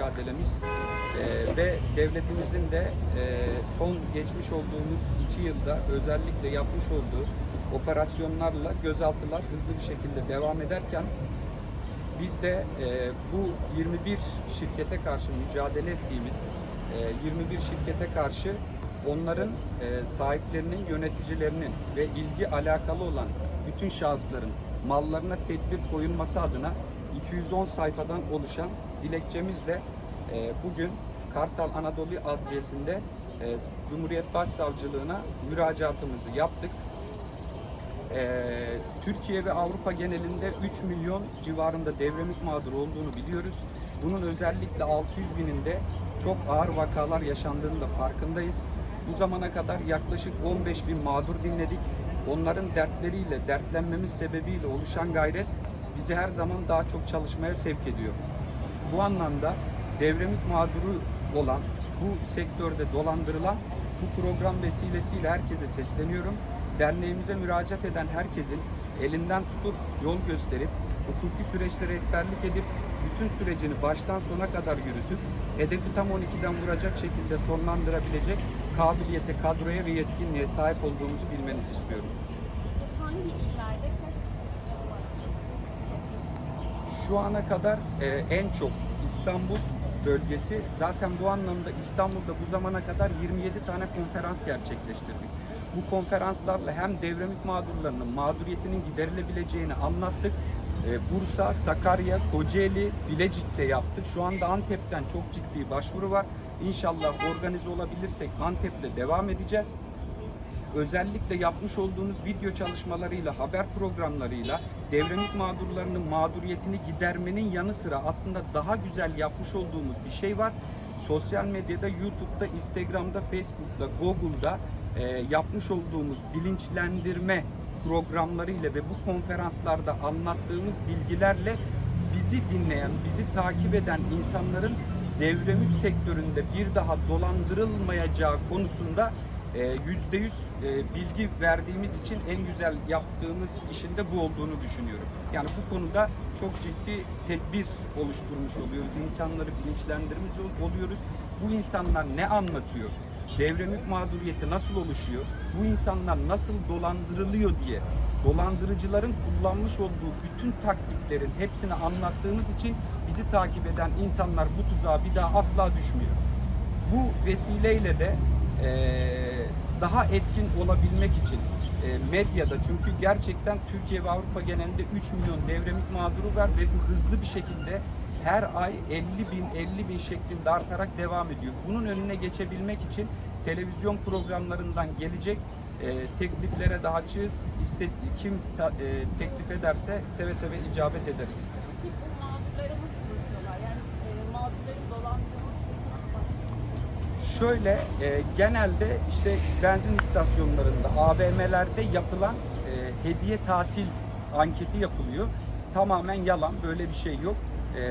mücadelemiz e, ve devletimizin de e, son geçmiş olduğumuz iki yılda özellikle yapmış olduğu operasyonlarla gözaltılar hızlı bir şekilde devam ederken biz de e, bu 21 şirkete karşı mücadele ettiğimiz e, 21 şirkete karşı onların e, sahiplerinin, yöneticilerinin ve ilgi alakalı olan bütün şahısların mallarına tedbir koyulması adına 210 sayfadan oluşan dilekçemizle e, bugün Kartal Anadolu Adliyesi'nde e, Cumhuriyet Başsavcılığına müracaatımızı yaptık. Ee, Türkiye ve Avrupa genelinde 3 milyon civarında devremik mağdur olduğunu biliyoruz. Bunun özellikle 600 bininde çok ağır vakalar yaşandığını da farkındayız. Bu zamana kadar yaklaşık 15 bin mağdur dinledik. Onların dertleriyle, dertlenmemiz sebebiyle oluşan gayret bizi her zaman daha çok çalışmaya sevk ediyor. Bu anlamda devremik mağduru olan, bu sektörde dolandırılan bu program vesilesiyle herkese sesleniyorum. Derneğimize müracaat eden herkesin elinden tutup yol gösterip hukuki süreçlere rehberlik edip bütün sürecini baştan sona kadar yürütüp hedefi tam 12'den vuracak şekilde sonlandırabilecek kabiliyete, kadroya ve yetkinliğe sahip olduğumuzu bilmenizi istiyorum. Hangi illerde kaç kişi var? Şu ana kadar e, en çok İstanbul bölgesi zaten bu anlamda İstanbul'da bu zamana kadar 27 tane konferans gerçekleştirdik. Bu konferanslarla hem devremik mağdurlarının mağduriyetinin giderilebileceğini anlattık. E, Bursa, Sakarya, Kocaeli, Bilecik'te yaptık. Şu anda Antep'ten çok ciddi başvuru var. İnşallah organize olabilirsek Antep'te devam edeceğiz özellikle yapmış olduğunuz video çalışmalarıyla, haber programlarıyla devremik mağdurlarının mağduriyetini gidermenin yanı sıra aslında daha güzel yapmış olduğumuz bir şey var. Sosyal medyada, YouTube'da, Instagram'da, Facebook'ta, Google'da e, yapmış olduğumuz bilinçlendirme programlarıyla ve bu konferanslarda anlattığımız bilgilerle bizi dinleyen, bizi takip eden insanların devremik sektöründe bir daha dolandırılmayacağı konusunda yüzde yüz bilgi verdiğimiz için en güzel yaptığımız işin de bu olduğunu düşünüyorum. Yani bu konuda çok ciddi tedbir oluşturmuş oluyoruz. İnsanları bilinçlendirmiş ol- oluyoruz. Bu insanlar ne anlatıyor? Devremik mağduriyeti nasıl oluşuyor? Bu insanlar nasıl dolandırılıyor diye dolandırıcıların kullanmış olduğu bütün taktiklerin hepsini anlattığımız için bizi takip eden insanlar bu tuzağa bir daha asla düşmüyor. Bu vesileyle de eee, daha etkin olabilmek için eee, medyada çünkü gerçekten Türkiye ve Avrupa genelinde 3 milyon devremik mağduru var ve bu hızlı bir şekilde her ay 50 bin 50 bin şeklinde artarak devam ediyor. Bunun önüne geçebilmek için televizyon programlarından gelecek eee, tekliflere daha açığız. İste, kim ta- eee, teklif ederse seve seve icabet ederiz. Peki bu mağdurlara nasıl ulaşıyorlar? Yani e, mağdurların dolandırılması? Şöyle e, genelde işte benzin istasyonlarında, AVM'lerde yapılan e, hediye tatil anketi yapılıyor. Tamamen yalan, böyle bir şey yok. E,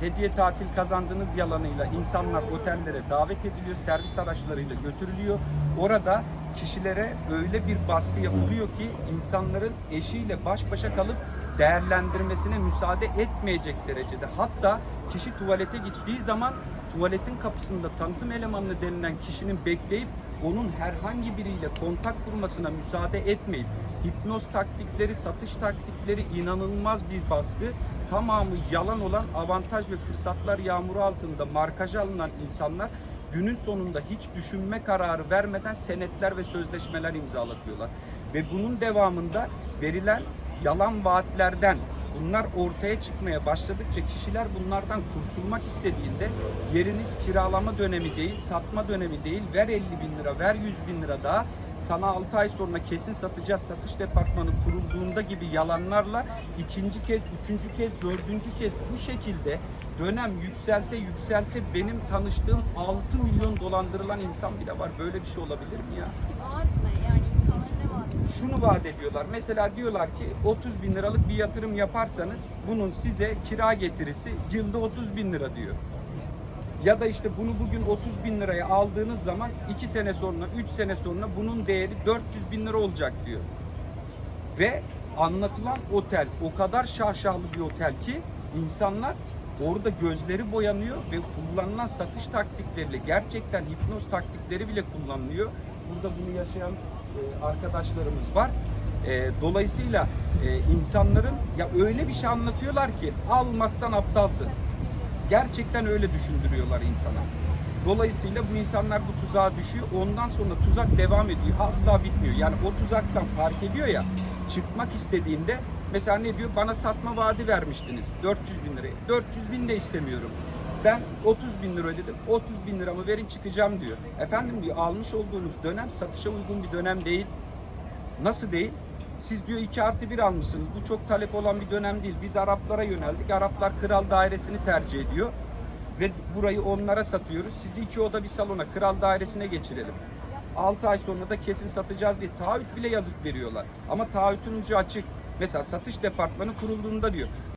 hediye tatil kazandığınız yalanıyla insanlar otellere davet ediliyor, servis araçlarıyla götürülüyor. Orada kişilere öyle bir baskı yapılıyor ki insanların eşiyle baş başa kalıp değerlendirmesine müsaade etmeyecek derecede. Hatta kişi tuvalete gittiği zaman tuvaletin kapısında tanıtım elemanı denilen kişinin bekleyip onun herhangi biriyle kontak kurmasına müsaade etmeyip hipnoz taktikleri, satış taktikleri inanılmaz bir baskı. Tamamı yalan olan avantaj ve fırsatlar yağmuru altında markaja alınan insanlar günün sonunda hiç düşünme kararı vermeden senetler ve sözleşmeler imzalatıyorlar. Ve bunun devamında verilen yalan vaatlerden bunlar ortaya çıkmaya başladıkça kişiler bunlardan kurtulmak istediğinde yeriniz kiralama dönemi değil, satma dönemi değil, ver 50 bin lira, ver 100 bin lira daha sana 6 ay sonra kesin satacağız satış departmanı kurulduğunda gibi yalanlarla ikinci kez, üçüncü kez, dördüncü kez bu şekilde dönem yükselte yükselte benim tanıştığım 6 milyon dolandırılan insan bile var. Böyle bir şey olabilir mi ya? Vaat ne? Yani insanlara ne vaat? Şunu vaat ediyorlar. Mesela diyorlar ki 30 bin liralık bir yatırım yaparsanız bunun size kira getirisi yılda 30 bin lira diyor. Ya da işte bunu bugün 30 bin liraya aldığınız zaman 2 sene sonra, 3 sene sonra bunun değeri 400 bin lira olacak diyor. Ve anlatılan otel o kadar şaşalı bir otel ki insanlar Orada gözleri boyanıyor ve kullanılan satış taktikleriyle gerçekten hipnoz taktikleri bile kullanılıyor. Burada bunu yaşayan arkadaşlarımız var. E, dolayısıyla e, insanların ya öyle bir şey anlatıyorlar ki almazsan aptalsın. Gerçekten öyle düşündürüyorlar insana. Dolayısıyla bu insanlar bu tuzağa düşüyor. Ondan sonra tuzak devam ediyor. Asla bitmiyor. Yani o tuzaktan fark ediyor ya çıkmak istediğinde mesela ne diyor? Bana satma vaadi vermiştiniz. 400 bin liraya. 400 bin de istemiyorum. Ben 30 bin lira ödedim. 30 bin liramı verin çıkacağım diyor. Efendim diyor almış olduğunuz dönem satışa uygun bir dönem değil. Nasıl değil? Siz diyor 2 artı 1 almışsınız. Bu çok talep olan bir dönem değil. Biz Araplara yöneldik. Araplar kral dairesini tercih ediyor. Ve burayı onlara satıyoruz. Sizi iki oda bir salona, kral dairesine geçirelim. 6 ay sonra da kesin satacağız diye taahhüt bile yazıp veriyorlar. Ama taahhütün ucu açık. Mesela satış departmanı kurulduğunda diyor.